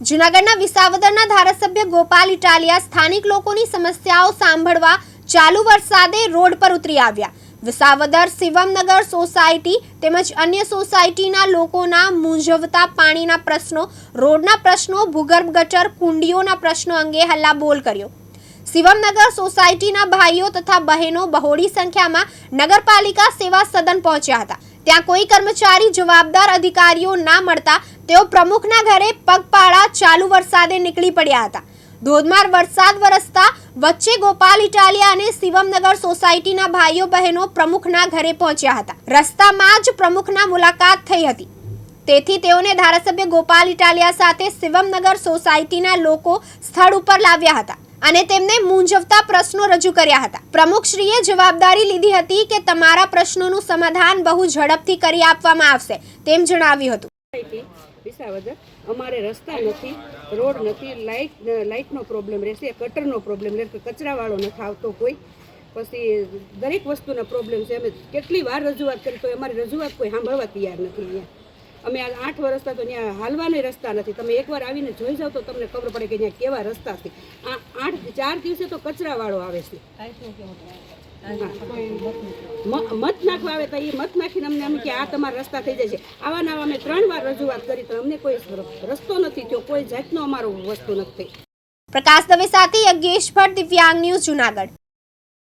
જૂનાગઢના વિસાવદરના ધારાસભ્ય ગોપાલ ઇટાલિયા સ્થાનિક લોકોની સમસ્યાઓ સાંભળવા ચાલુ વરસાદે રોડ પર ઉતરી આવ્યા. વિસાવદર શિવમનગર સોસાયટી તેમજ અન્ય સોસાયટીના લોકોના મૂંઝવતા પાણીના પ્રશ્નો, રોડના પ્રશ્નો, ભૂગર્ભ ગટર, કુંડીઓના પ્રશ્નો અંગે હલ્લાબોલ કર્યો. શિવમનગર સોસાયટીના ભાઈઓ તથા બહેનો બહોળી સંખ્યામાં નગરપાલિકા સેવા સદન પહોંચ્યા હતા. ત્યાં કોઈ કર્મચારી જવાબદાર અધિકારીઓ ના મળતા તેઓ પ્રમુખના ઘરે પગપાળા ચાલુ વરસાદે નીકળી પડ્યા હતા. ધોધમાર વરસાદ વરસતા વચ્ચે ગોપાલ ઇટાલિયા અને શિવમનગર સોસાયટીના ભાઈઓ બહેનો પ્રમુખના ઘરે પહોંચ્યા હતા. રસ્તામાં જ પ્રમુખના મુલાકાત થઈ હતી. તેથી તેઓને ધારાસભ્ય ગોપાલ ઇટાલિયા સાથે શિવમનગર સોસાયટીના લોકો સ્થળ ઉપર લાવ્યા હતા અને તેમને મૂંઝવતા પ્રશ્નો રજૂ કર્યા હતા. પ્રમુખશ્રીએ જવાબદારી લીધી હતી કે તમારા પ્રશ્નોનું સમાધાન બહુ ઝડપથી કરી આપવામાં આવશે, તેમ જણાવ્યું હતું. વિસાવદર. અમારે રસ્તા નથી, રોડ નથી લાઇટ લાઇટનો પ્રોબ્લેમ રહેશે કટરનો પ્રોબ્લેમ રહેશે કચરાવાળો નથી આવતો કોઈ. પછી દરેક વસ્તુના પ્રોબ્લેમ છે. અમે કેટલી વાર રજૂઆત કરી તો અમારી રજૂઆત કોઈ સાંભળવા તૈયાર નથી અહીંયા. અમે આ આઠ વર્ષ તો ત્યાં હાલવાના રસ્તા નથી. તમે એકવાર આવીને જોઈ જાઓ તો તમને ખબર પડે કે ત્યાં કેવા રસ્તા છે. આ આઠ, ચાર દિવસે તો કચરાવાળો આવે છે. મત નાખવા આવે તો એ મત નાખીને અમને એમ કે આ તમારા રસ્તા થઈ જાય છે આવા નવા અમે ત્રણ વાર રજૂઆત કરી તો અમને કોઈ રસ્તો નથી થયો, કોઈ જાતનો અમારો વસ્તુ નથી. પ્રકાશ દવે સાથે યજ્ઞેશ ભટ્ટ દિવ્યાંગ ન્યૂઝ જુનાગઢ.